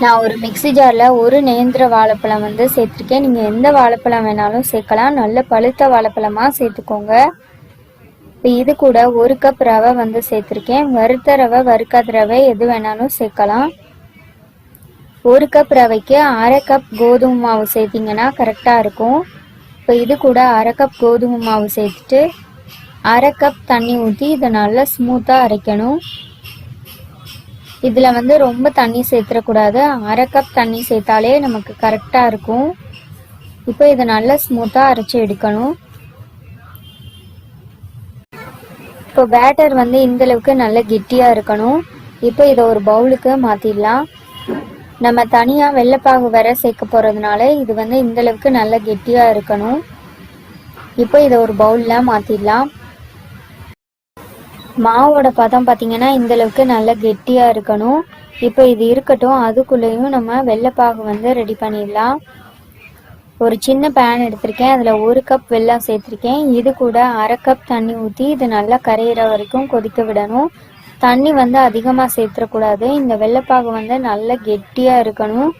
நான் ஒரு மிக்ஸி ஜாரில் ஒரு நேந்திர வாழைப்பழம் வந்து சேர்த்துருக்கேன். நீங்கள் எந்த வாழைப்பழம் வேணாலும் சேர்க்கலாம். நல்ல பழுத்த வாழைப்பழமாக சேர்த்துக்கோங்க. இப்போ இது கூட ஒரு கப் ரவை வந்து சேர்த்துருக்கேன். வறுத்த ரவை வறுக்காத ரவை எது வேணாலும் சேர்க்கலாம். ஒரு கப் ரவைக்கு அரை கப் கோதுமை மாவு சேர்த்திங்கன்னா கரெக்டாக இருக்கும். இப்போ இது கூட அரை கப் கோதுமை மாவு சேர்த்துட்டு அரை கப் தண்ணி ஊற்றி இதை நல்லா ஸ்மூத்தாக அரைக்கணும். இதில் வந்து ரொம்ப தண்ணி சேர்த்துடக்கூடாது அரை கப் தண்ணி சேர்த்தாலே நமக்கு கரெக்டாக இருக்கும். இப்போ இதை நல்லா ஸ்மூத்தாக அரைச்சி எடுக்கணும். இப்போ பேட்டர் வந்து இந்த அளவுக்கு நல்ல கெட்டியாக இருக்கணும். இப்போ இதை ஒரு பவுலுக்கு மாற்றிடலாம் நம்ம தனியாக வெள்ளைப்பாகு வர சேர்க்க போகிறதுனால இது வந்து இந்த அளவுக்கு நல்ல கெட்டியாக இருக்கணும். இப்போ இதை ஒரு பவுலில் மாற்றிடலாம் மாவோட பதம் பார்த்தீங்கன்னா இந்த அளவுக்கு நல்லா கெட்டியாக இருக்கணும். இப்போ இது இருக்கட்டும் அதுக்குள்ளேயும் நம்ம வெள்ளைப்பாகு வந்து ரெடி பண்ணிடலாம். ஒரு சின்ன பேன் எடுத்திருக்கேன் அதில் ஒரு கப் வெல்லம் சேர்த்துருக்கேன். இது கூட அரை கப் தண்ணி ஊற்றி இது நல்லா கரையிற வரைக்கும் கொதிக்க விடணும். தண்ணி வந்து அதிகமாக சேர்த்துடக்கூடாது. இந்த வெள்ளைப்பாகு வந்து நல்லா கெட்டியாக இருக்கணும்.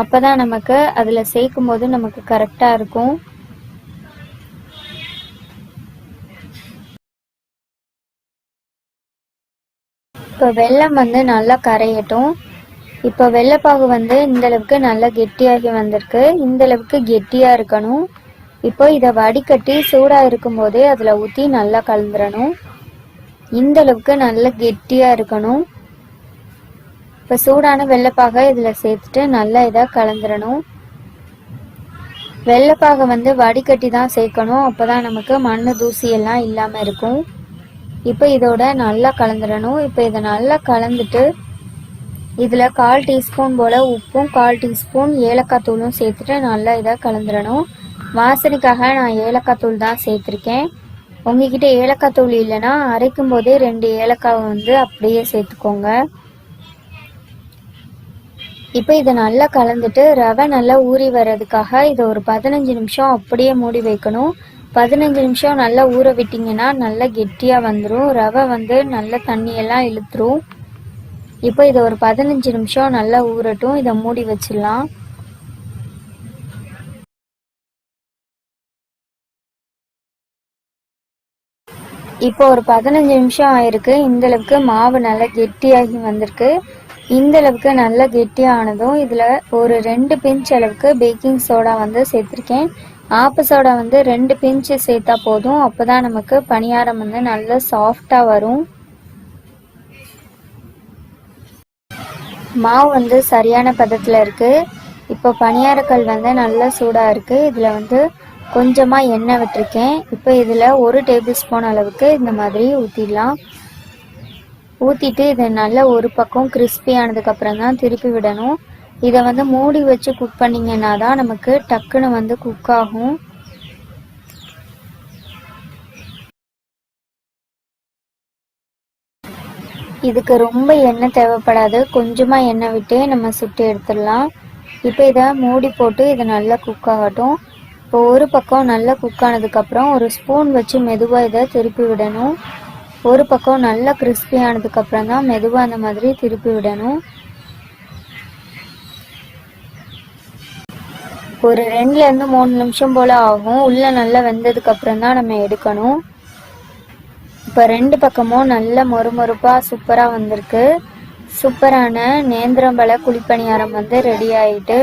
அப்போ தான் நமக்கு அதில் சேர்க்கும் போது நமக்கு கரெக்டாக இருக்கும். இப்போ வெள்ளம் வந்து நல்லா கரையட்டும். இப்போ வெள்ளைப்பாகு வந்து இந்த அளவுக்கு நல்லா கெட்டியாகி வந்திருக்கு. இந்த அளவுக்கு கெட்டியாக இருக்கணும். இப்போ இதை வடிகட்டி சூடாக இருக்கும்போதே அதில் ஊற்றி நல்லா கலந்துடணும் இந்த அளவுக்கு நல்லா கெட்டியாக இருக்கணும். இப்போ சூடான வெள்ளைப்பாகை இதில் சேர்த்துட்டு நல்லா இதாக கலந்துடணும் வெள்ளைப்பாகை வந்து வடிகட்டி தான் சேர்க்கணும். அப்போ தான் நமக்கு மண் தூசி எல்லாம் இல்லாமல் இருக்கும். இப்போ இதோட நல்லா கலந்துடணும். இப்போ இதை நல்லா கலந்துட்டு இதில் கால் டீஸ்பூன் போல் உப்பும் கால் டீஸ்பூன் ஏலக்காய் தூளும் சேர்த்துட்டு நல்லா இதை கலந்துடணும். வாசனைக்காக நான் ஏலக்காய் தூள் தான் சேர்த்துருக்கேன். உங்ககிட்ட ஏலக்காய் தூள் இல்லைன்னா அரைக்கும் போதே ரெண்டு ஏலக்காய் வந்து அப்படியே சேர்த்துக்கோங்க. இப்போ இதை நல்லா கலந்துட்டு ரவை நல்லா ஊறி வர்றதுக்காக இதை ஒரு பதினஞ்சு நிமிஷம் அப்படியே மூடி வைக்கணும். பதினஞ்சு நிமிஷம் நல்லா ஊற விட்டிங்கன்னா நல்லா கெட்டியாக வந்துடும் ரவை வந்து நல்ல தண்ணியெல்லாம் இழுத்துரும். இப்போ இதை ஒரு பதினஞ்சு நிமிஷம் நல்லா ஊறட்டும். இதை மூடி வச்சிடலாம். இப்போ ஒரு பதினஞ்சு நிமிஷம் ஆயிருக்கு. இந்த அளவுக்கு மாவு நல்லா கெட்டியாகி வந்திருக்கு. இந்த அளவுக்கு நல்லா கெட்டியானதும் இதில் ஒரு ரெண்டு பிஞ்ச் அளவுக்கு பேக்கிங் சோடா வந்து சேர்த்துருக்கேன். ஆப்பு சோடா வந்து ரெண்டு பிஞ்சு சேர்த்தா போதும். அப்போ தான் நமக்கு பணியாரம் வந்து நல்லா சாஃப்டாக வரும். மாவு வந்து சரியான பதத்தில் இருக்குது இப்போ பணியாரக்கல் வந்து நல்லா சூடாக இருக்குது இதில் வந்து கொஞ்சமாக எண்ணெய் விட்டுருக்கேன். இப்போ இதில் ஒரு டேபிள் ஸ்பூன் அளவுக்கு இந்த மாதிரி ஊற்றிடலாம் ஊற்றிட்டு இதை நல்லா ஒரு பக்கம் கிறிஸ்பி ஆனதுக்கப்புறம் தான் திருப்பி விடணும். இதை வந்து மூடி வச்சு குக் பண்ணிங்கன்னா தான் நமக்கு டக்குன்னு வந்து குக் ஆகும். இதுக்கு ரொம்ப எண்ணெய் தேவைப்படாது. கொஞ்சமாக எண்ணெய் விட்டு நம்ம சுட்டு எடுத்துடலாம். இப்போ இதை மூடி போட்டு இது நல்லா குக் ஆகட்டும். இப்போ ஒரு பக்கம் நல்லா குக் ஆனதுக்கப்புறம் ஒரு ஸ்பூன் வச்சு மெதுவாக இதை திருப்பி விடணும். ஒரு பக்கம் நல்லா கிறிஸ்பியானதுக்கப்புறம் ஆனதுக்கப்புறம் தான் மெதுவாக அந்த மாதிரி திருப்பி விடணும். ஒரு ரெண்டுலேருந்து மூணு நிமிஷம் போல் ஆகும். உள்ளே நல்லா வெந்ததுக்கப்புறம் தான் நம்ம எடுக்கணும். இப்போ ரெண்டு பக்கமும் நல்ல மொறுமொறுப்பாக சூப்பராக வந்திருக்கு. சூப்பரான நேந்திரம்பழ குழிப்பணியாரம் வந்து ரெடி ஆயிட்டு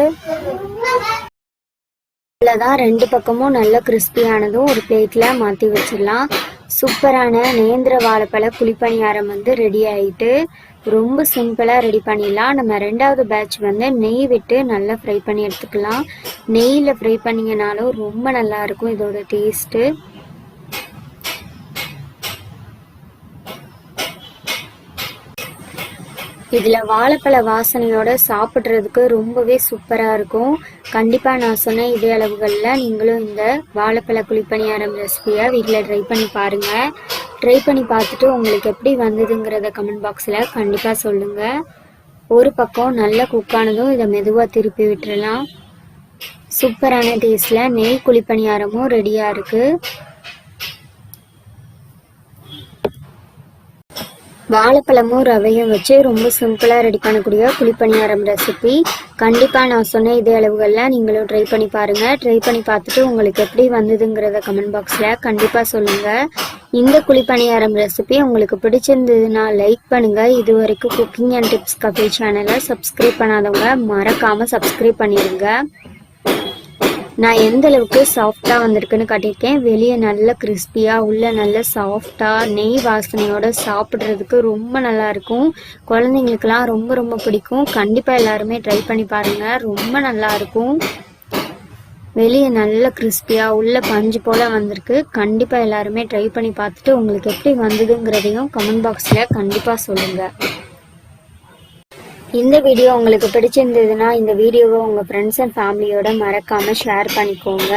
தான் ரெண்டு பக்கமும் நல்ல கிறிஸ்பியானதும் ஒரு பிளேட்டில் மாற்றி வச்சிடலாம். சூப்பரான நேந்திர வாழைப்பழ குழிப்பணியாரம் வந்து ரெடி ஆகிட்டு ரொம்ப சிம்பிளாக ரெடி பண்ணிடலாம். நம்ம ரெண்டாவது பேட்ச் வந்து நெய் விட்டு நல்லா ஃப்ரை பண்ணி எடுத்துக்கலாம். நெய்யில் ஃப்ரை பண்ணிங்கனாலும் ரொம்ப நல்லா இருக்கும் இதோட டேஸ்ட்டு இதில் வாழைப்பழ வாசனையோட சாப்பிட்றதுக்கு ரொம்பவே சூப்பராக இருக்கும். கண்டிப்பாக நான் சொன்ன இதே அளவுகளில் நீங்களும் இந்த வாழைப்பழ குழிப்பணியாரம் ரெசிபியை வீட்டில் ட்ரை பண்ணி பாருங்கள் ட்ரை பண்ணி பார்த்துட்டு உங்களுக்கு எப்படி வந்ததுங்கிறத கமெண்ட் பாக்ஸில் கண்டிப்பாக சொல்லுங்கள் ஒரு பக்கம் நல்லா குக்கானதும் இதை மெதுவாக திருப்பி விட்டுறலாம். சூப்பரான டேஸ்டில் நெய் குழிப்பணியாரமும் ரெடியாக இருக்குது வாழைப்பழமும் ரவையும் வச்சு ரொம்ப சிம்பிளாக ரெடி பண்ணக்கூடிய குழிப்பணியாரம் ரெசிபி கண்டிப்பாக நான் சொன்ன இதே அளவுகளில் நீங்களும் ட்ரை பண்ணி பாருங்கள் ட்ரை பண்ணி பார்த்துட்டு உங்களுக்கு எப்படி வந்ததுங்கிறத கமெண்ட் பாக்ஸில் கண்டிப்பாக சொல்லுங்கள் இந்த குழிப்பணியாரம் ரெசிபி உங்களுக்கு பிடிச்சிருந்ததுன்னா லைக் பண்ணுங்கள் இது வரைக்கும் குக்கிங் அண்ட் டிப்ஸ் கஃபே சேனலை சப்ஸ்கிரைப் பண்ணாதவங்க மறக்காமல் சப்ஸ்கிரைப் பண்ணிடுங்க நான் எந்த அளவுக்கு சாஃப்டாக வந்திருக்குன்னு காட்டியிருக்கேன். வெளியே நல்ல கிறிஸ்பியாக உள்ள நல்ல சாஃப்டாக நெய் வாசனையோடு சாப்பிட்றதுக்கு ரொம்ப நல்லாயிருக்கும் குழந்தைங்களுக்கெல்லாம் ரொம்ப ரொம்ப பிடிக்கும். கண்டிப்பாக எல்லாருமே ட்ரை பண்ணி பாருங்கள் ரொம்ப நல்லாயிருக்கும் வெளியே நல்ல கிறிஸ்பியாக உள்ள பஞ்சு போல் வந்திருக்கு. கண்டிப்பாக எல்லாருமே ட்ரை பண்ணி பார்த்துட்டு உங்களுக்கு எப்படி வந்ததுங்கிறதையும் கமெண்ட் பாக்ஸில் கண்டிப்பாக சொல்லுங்கள் இந்த வீடியோ உங்களுக்கு பிடிச்சிருந்ததுன்னா இந்த வீடியோவை உங்கள் ஃப்ரெண்ட்ஸ் அண்ட் ஃபேமிலியோட மறக்காமல் ஷேர் பண்ணிக்கோங்க.